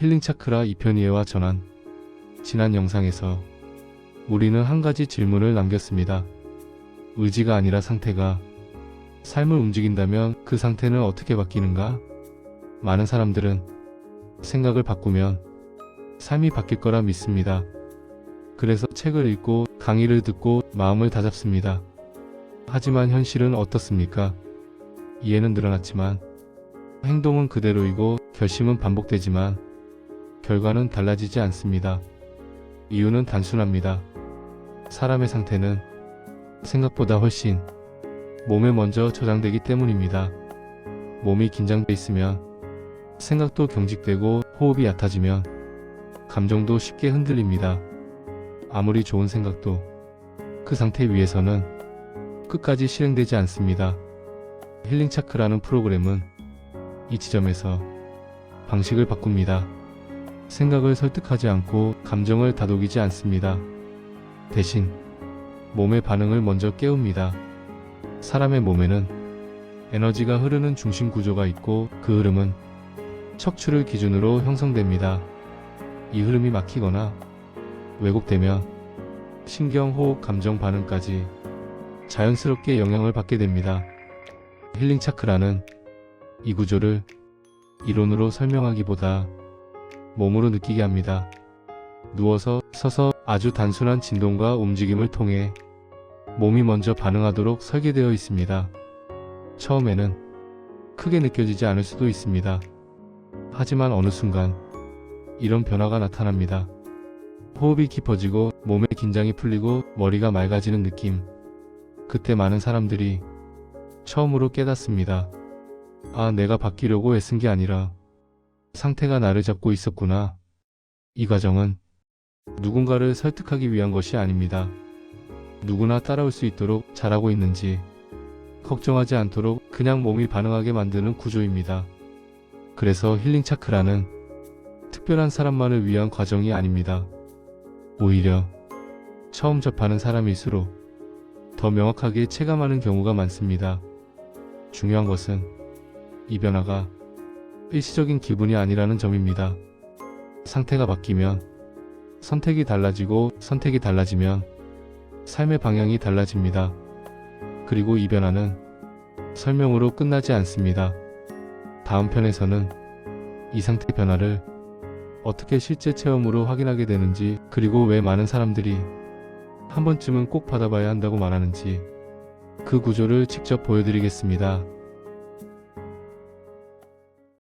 힐링 차크라 이편이에와 전환. 지난 영상에서 우리는 한 가지 질문을 남겼습니다. 의지가 아니라 상태가 삶을 움직인다면 그 상태는 어떻게 바뀌는가? 많은 사람들은 생각을 바꾸면 삶이 바뀔 거라 믿습니다. 그래서 책을 읽고 강의를 듣고 마음을 다잡습니다. 하지만 현실은 어떻습니까? 이해는 늘어났지만 행동은 그대로이고 결심은 반복되지만 결과는 달라지지 않습니다. 이유는 단순합니다. 사람의 상태는 생각보다 훨씬 몸에 먼저 저장되기 때문입니다. 몸이 긴장돼 있으면 생각도 경직되고 호흡이 얕아지면 감정도 쉽게 흔들립니다. 아무리 좋은 생각도 그 상태 위에서는 끝까지 실행되지 않습니다. 힐링 차크라는 프로그램은 이 지점에서 방식을 바꿉니다. 생각을 설득하지 않고 감정을 다독이지 않습니다. 대신 몸의 반응을 먼저 깨웁니다. 사람의 몸에는 에너지가 흐르는 중심 구조가 있고 그 흐름은 척추를 기준으로 형성됩니다. 이 흐름이 막히거나 왜곡되면 신경, 호흡, 감정 반응까지 자연스럽게 영향을 받게 됩니다. 힐링 차크라는 이 구조를 이론으로 설명하기보다 몸으로 느끼게 합니다. 누워서 서서 아주 단순한 진동과 움직임을 통해 몸이 먼저 반응하도록 설계되어 있습니다. 처음에는 크게 느껴지지 않을 수도 있습니다. 하지만 어느 순간 이런 변화가 나타납니다. 호흡이 깊어지고 몸의 긴장이 풀리고 머리가 맑아지는 느낌. 그때 많은 사람들이 처음으로 깨닫습니다. 아, 내가 바뀌려고 애쓴 게 아니라 상태가 나를 잡고 있었구나. 이 과정은 누군가를 설득하기 위한 것이 아닙니다. 누구나 따라올 수 있도록 잘하고 있는지 걱정하지 않도록 그냥 몸이 반응하게 만드는 구조입니다. 그래서 힐링 차크라는 특별한 사람만을 위한 과정이 아닙니다. 오히려 처음 접하는 사람일수록 더 명확하게 체감하는 경우가 많습니다. 중요한 것은 이 변화가 일시적인 기분이 아니라는 점입니다. 상태가 바뀌면 선택이 달라지고 선택이 달라지면 삶의 방향이 달라집니다. 그리고 이 변화는 설명으로 끝나지 않습니다. 다음 편에서는 이 상태 변화를 어떻게 실제 체험으로 확인하게 되는지 그리고 왜 많은 사람들이 한 번쯤은 꼭 받아봐야 한다고 말하는지 그 구조를 직접 보여드리겠습니다.